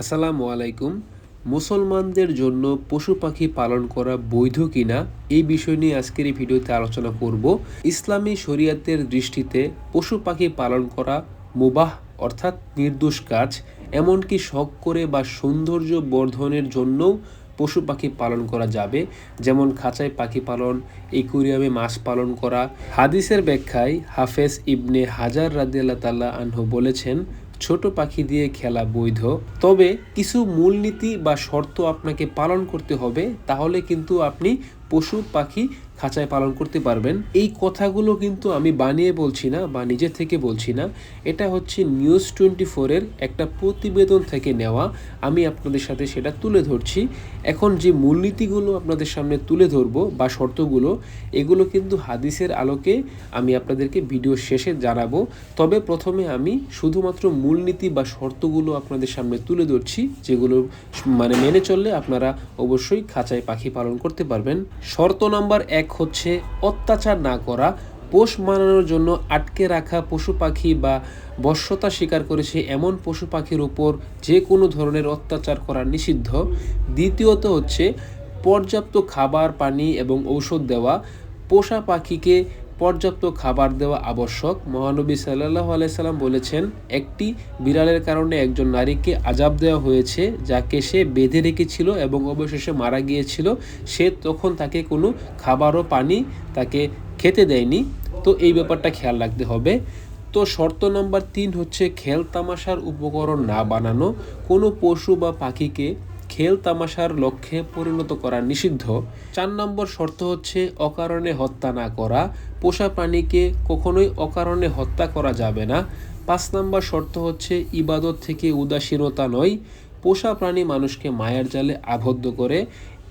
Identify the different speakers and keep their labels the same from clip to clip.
Speaker 1: আসসালামু আলাইকুম। মুসলমানদের জন্য পশু পাখি পালন করা বৈধ কিনা, এই বিষয় নিয়ে আজকের এই ভিডিওতে আলোচনা করব। ইসলামী শরিয়াতের দৃষ্টিতে পশু পাখি পালন করা মুবাহ অর্থাৎ নির্দোষ কাজ, এমনকি শখ করে বা সৌন্দর্য বর্ধনের জন্যও পশু পাখি পালন করা যাবে। যেমন খাঁচায় পাখি পালন, একুরিয়ামে মাছ পালন করা। হাদিসের ব্যাখ্যায় হাফেজ ইবনে হাজার রাদিয়াল্লাহ তাল্লাহ আনহু বলেছেন ছোট পাখি দিয়ে খেলা বৈধ। তবে কিছু মূলনীতি বা শর্ত আপনাকে পালন করতে হবে, তাহলে কিন্তু আপনি পশু, পাখি খাঁচায় পালন করতে পারবেন। এই কথাগুলো কিন্তু আমি বানিয়ে বলছি না বা নিজে থেকে বলছি না। এটা হচ্ছে নিউজ টোয়েন্টি ফোরের একটা প্রতিবেদন থেকে নেওয়া। আমি আপনাদের সাথে সেটা তুলে ধরছি। এখন যে মূলনীতিগুলো আপনাদের সামনে তুলে ধরবো বা শর্তগুলো, এগুলো কিন্তু হাদিসের আলোকে আমি আপনাদেরকে ভিডিও শেষে জানাব। তবে প্রথমে আমি শুধুমাত্র মূলনীতি বা শর্তগুলো আপনাদের সামনে তুলে ধরছি, যেগুলো মানে মেনে চললে আপনারা অবশ্যই খাঁচায় পাখি পালন করতে পারবেন। শর্ত নাম্বার এক হচ্ছে অত্যাচার না করা। পোষ মানানোর জন্য আটকে রাখা পশু পাখি বা বশ্যতা স্বীকার করেছে এমন পশু পাখির উপর যে কোনো ধরনের অত্যাচার করা নিষিদ্ধ। দ্বিতীয়ত হচ্ছে পর্যাপ্ত খাবার, পানি এবং ঔষধ দেওয়া। পোষা পাখিকে পর্যাপ্ত খাবার দেওয়া আবশ্যক। মহানবী সাল্লাহ আলাইসাল্লাম বলেছেন, একটি বিড়ালের কারণে একজন নারীকে আজাব দেওয়া হয়েছে, যাকে সে বেঁধে রেখেছিল এবং অবশেষে মারা গিয়েছিল। সে তখন তাকে কোনো খাবার ও পানি তাকে খেতে দেয়নি। তো এই ব্যাপারটা খেয়াল রাখতে হবে। তো শর্ত নাম্বার তিন হচ্ছে, খেল তামাশার উপকরণ না বানানো। কোনো পশু বা পাখিকে খেল তামাশার লক্ষ্যে পরিণত করা নিষিদ্ধ। চার নম্বর শর্ত হচ্ছে অকারণে হত্যা না করা। পোষা প্রাণীকে কখনোই অকারণে হত্যা করা যাবে না। পাঁচ নম্বর শর্ত হচ্ছে ইবাদত থেকে উদাসীনতা নয়। পোষা প্রাণী মানুষকে মায়ার জালে আবদ্ধ করে।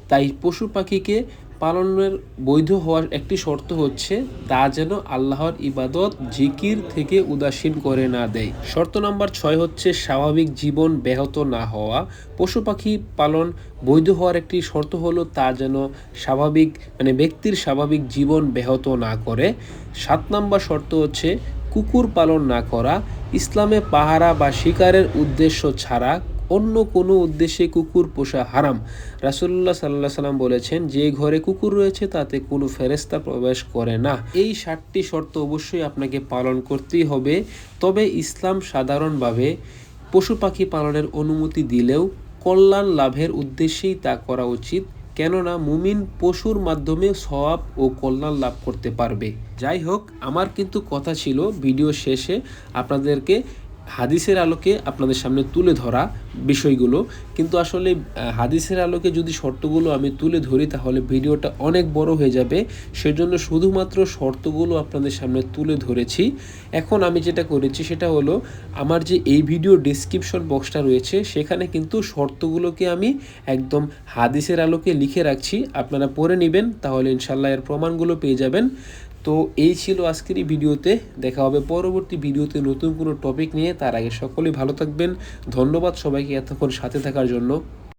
Speaker 1: তাই পশু পাখিকে পালনের বৈধ হওয়ার একটি শর্ত হচ্ছে, তা যেন আল্লাহর ইবাদত জিকির থেকে উদাসীন করে না দেয়। শর্ত নাম্বার ছয় হচ্ছে, স্বাভাবিক জীবন ব্যাহত না হওয়া। পশু পাখি পালন বৈধ হওয়ার একটি শর্ত হলো, তা যেন স্বাভাবিক মানে ব্যক্তির স্বাভাবিক জীবন ব্যাহত না করে। সাত নাম্বার শর্ত হচ্ছে, কুকুর পালন না করা। ইসলামে পাহারা বা শিকারের উদ্দেশ্য ছাড়া অন্য কোনো উদ্দেশ্যে কুকুর পোষা হারাম। রাসুল্লাহ সাল্লাহ সাল্লাম বলেছেন, যে ঘরে কুকুর রয়েছে তাতে কোনো ফেরেস্তা প্রবেশ করে না। এই ষাটটি শর্ত অবশ্যই আপনাকে পালন করতেই হবে। তবে ইসলাম সাধারণভাবে পশু পাখি পালনের অনুমতি দিলেও কল্যাণ লাভের উদ্দেশ্যেই তা করা উচিত। কেননা মুমিন পশুর মাধ্যমে সওয়াব ও কল্যাণ লাভ করতে পারবে। যাই হোক, আমার কিন্তু কথা ছিল, ভিডিও শেষে আপনাদেরকে হাদিসের আলোকে আপনাদের সামনে তুলে ধরা বিষয়গুলো। কিন্তু আসলে হাদিসের আলোকে যদি শর্তগুলো আমি তুলে ধরি, তাহলে ভিডিওটা অনেক বড় হয়ে যাবে। সেজন্য শুধুমাত্র শর্তগুলো আপনাদের সামনে তুলে ধরেছি। এখন আমি যেটা করেছি, সেটা হলো, আমার যে এই ভিডিও ডিসক্রিপশন বক্সটা রয়েছে, সেখানে কিন্তু শর্তগুলোকে আমি একদম হাদিসের আলোকে লিখে রাখছি। আপনারা পড়ে নেবেন, তাহলে ইনশাল্লাহ এর প্রমাণগুলো পেয়ে যাবেন। তো এই ছিল আজকের এই ভিডিওতে। দেখা হবে পরবর্তী ভিডিওতে নতুন কোনো টপিক নিয়ে। তার আগে সকলেই ভালো থাকবেন। ধন্যবাদ সবাইকে এতক্ষণ সাথে থাকার জন্য।